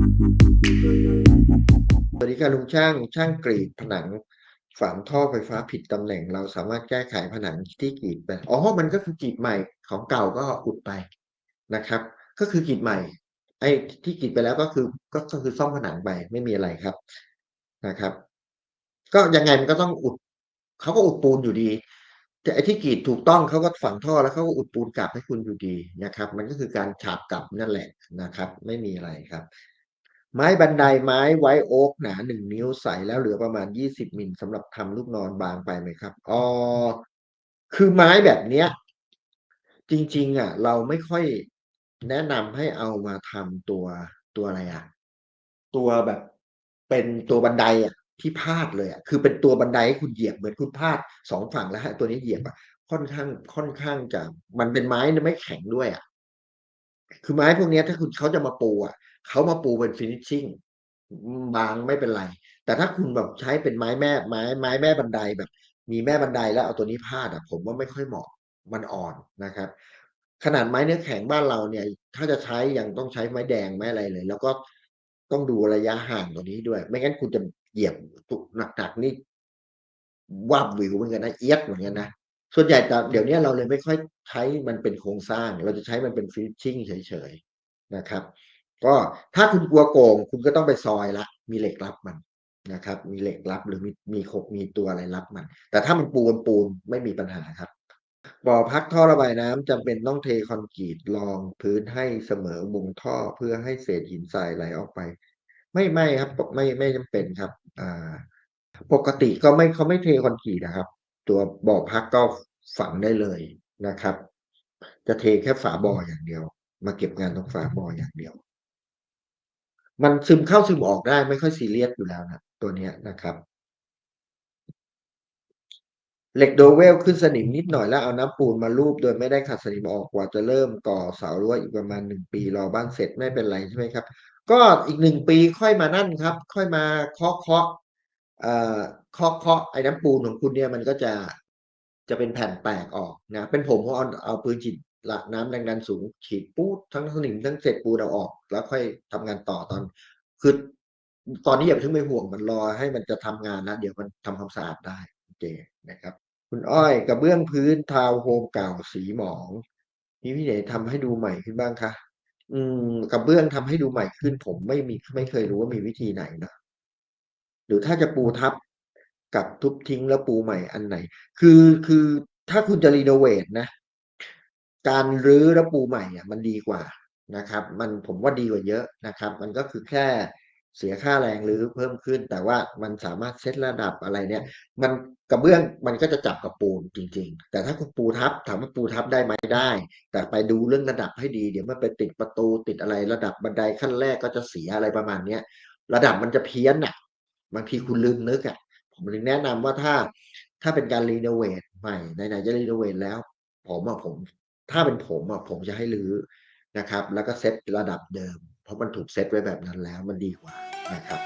สวัสดีค่ะลุงช่างช่างกรีดผนังฝานท่อไฟฟ้าผิดตำแหน่ง เราสามารถแก้ไขผนังที่กรีดไปอ๋อมันก็คือกรีดใหม่ของเก่าก็อุดไปนะครับ ก็คือกรีดใหม่ ไอ้ที่กรีดไปแล้วก็คือก็ก็คือซ่อมผนังไปไม่มีอะไรครับนะครับ ก็ยังไงมันก็ต้องอุดเขาก็อุดปูนอยู่ดี แต่ไอ้ที่กรีดถูกต้องเขาก็ฝังท่อแล้วเขาก็อุดปูนกลับให้คุณอยู่ดีนะครับ มันก็คือการฉาบกลับนั่นแหละนะครับ ไม่มีอะไรครับ ไม้บันไดไม้ไว้โอ๊กหนาหนึ่งนิ้วใสแล้วเหลือประมาณยี่สิบมิลสำหรับทำลูกนอนบางไปไหมครับอ๋อคือไม้แบบเนี้ย จริง ๆ อะ เราไม่ค่อยแนะนำให้เอามาทำตัวตัวอะไรอะ ตัวแบบ เป็นตัวบันไดอะที่พาดเลยอะคือเป็นตัวบันไดให้คุณเหยียบเหมือนคุณพาดสองฝั่งแล้วให้ตัวนี้เหยียบอะค่อนข้างค่อนข้างจะมันเป็นไม้ไม่แข็งด้วยอะ คือไม้พวกนี้ถ้าคุณเขาจะมาปูอะเขามาปูเป็น finishing อืมบางไม่เป็นไร แต่ถ้าคุณแบบใช้เป็นไม้แม่ไม้ไม้แม่บันไดแบบ มีแม่บันไดแล้วเอาตัวนี้พาดอะผมว่าไม่ค่อยเหมาะมันอ่อนนะครับ ขนาดไม้เนื้อแข็งบ้านเราเนี่ย ถ้าจะใช้ยังต้องใช้ไม้แดงไม้อะไรเลย แล้วก็ต้องดูระยะห่างตัวนี้ด้วย ไม่งั้นคุณจะเหยียบตุหนักๆนี่วาบวิวเหมือนกันนะเอียดเหมือนกันนะ ส่วนใหญ่แต่เดี๋ยวนี้เราเลยไม่ค่อยใช้มันเป็นโครงสร้าง เราจะใช้มันเป็น finishing เฉยๆนะครับ ก็ถ้าคุณกลัวโกง คุณก็ต้องไปซอยละ มีเหล็กรับมันนะครับ มีเหล็กรับหรือมีมีขบมีตัวอะไรรับมัน แต่ถ้ามันปูนปูนไม่มีปัญหาครับบ่อพักท่อระบายน้ำจำเป็นต้องเทคอนกรีตรองพื้นให้เสมอมุมท่อเพื่อให้เศษหินทรายไหลออกไป ไม่ไม่ครับ ไม่ไม่จำเป็นครับ อ่า ปกติก็ไม่เขาไม่เทคอนกรีตนะครับ ตัวบ่อพักก็ฝังได้เลยนะครับ จะเทแค่ฝาบ่ออย่างเดียว มาเก็บงานตรงฝาบ่ออย่างเดียว มันซึมเข้าซึมออกได้ไม่ค่อยซีเรียสอยู่แล้วนะตัวเนี้ยนะครับ เหล็กโดเวลขึ้นสนิมนิดหน่อยแล้วเอาน้ำปูนมาลูบโดยไม่ได้ขัดสนิมออกกว่าจะเริ่มก่อเสารั้วอีกประมาณหนึ่งปีรอบ้านเสร็จไม่เป็นไรใช่ไหมครับ ก็อีกหนึ่งปีค่อยมานั่นครับ ค่อยมาเคาะเคาะ เอ่อเคาะเคาะไอ้น้ำปูนของคุณเนี่ยมันก็จะจะเป็นแผ่นแตกออกนะเป็นผมผมเอาเอาปืนฉีดละน้ำแรงดันสูงฉีดปูดทั้งสนิมทั้งเศษปูนเอาออก แล้วค่อยทำงานต่อตอนคือตอนนี้อย่าไปถึงไปห่วงมันรอให้มันจะทำงานนะเดี๋ยวมันทำความสะอาดได้โอเคนะครับ คุณอ้อยกระเบื้องพื้นทาวโฮมเก่าสีหมองนี่พี่ไหนทำให้ดูใหม่ขึ้นบ้างคะอืมกระเบื้องทำให้ดูใหม่ขึ้น ผมไม่มีไม่เคยรู้ว่ามีวิธีไหนนะ หรือถ้าจะปูทับกับทุบทิ้งแล้วปูใหม่อันไหน คือคือถ้าคุณจะรีโนเวทนะ การรื้อแล้วปูใหม่อะมันดีกว่านะครับ มันผมว่าดีกว่าเยอะนะครับ มันก็คือแค่เสียค่าแรงหรือเพิ่มขึ้น แต่ว่ามันสามารถเซตระดับอะไรเนี่ย มันกระเบื้องมันก็จะจับกับปูนจริง ๆ แต่ถ้าคุณปูทับถามว่าปูทับได้ไหมได้ แต่ไปดูเรื่องระดับให้ดี เดี๋ยวมันไปติดประตูติดอะไรระดับบันไดขั้นแรกก็จะเสียอะไรประมาณเนี้ย ระดับมันจะเพี้ยนอะ บางทีคุณลืมนึกอะผมเลยแนะนำว่าถ้าถ้าเป็นการรีโนเวทใหม่ไหนๆจะรีโนเวทแล้ว ผมอะผม ถ้าเป็นผมอะผมจะให้รื้อนะครับ แล้วก็เซตระดับเดิม เพราะมันถูกเซตไว้แบบนั้นแล้วมันดีกว่านะครับ